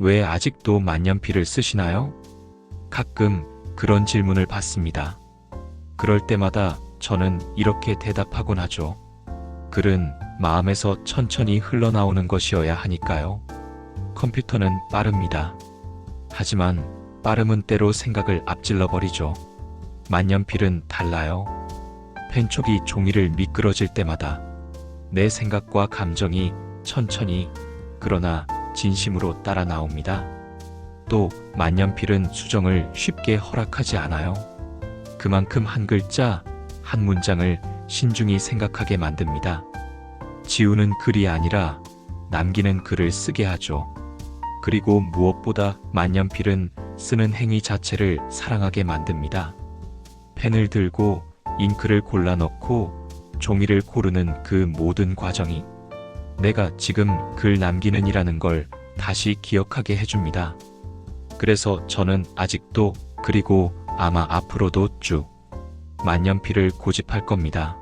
왜 아직도 만년필을 쓰시나요? 가끔 그런 질문을 받습니다. 그럴 때마다 저는 이렇게 대답하곤 하죠. 글은 마음에서 천천히 흘러나오는 것이어야 하니까요. 컴퓨터는 빠릅니다. 하지만 빠름은 때로 생각을 앞질러 버리죠. 만년필은 달라요. 펜촉이 종이를 미끄러질 때마다 내 생각과 감정이 천천히 그러나 진심으로 따라 나옵니다. 또 만년필은 수정을 쉽게 허락하지 않아요. 그만큼 한 글자, 한 문장을 신중히 생각하게 만듭니다. 지우는 글이 아니라 남기는 글을 쓰게 하죠. 그리고 무엇보다 만년필은 쓰는 행위 자체를 사랑하게 만듭니다. 펜을 들고 잉크를 골라 넣고 종이를 고르는 그 모든 과정이 내가 지금 글 남기는 이라는 걸 다시 기억하게 해줍니다. 그래서 저는 아직도 그리고 아마 앞으로도 쭉 만년필을 고집할 겁니다.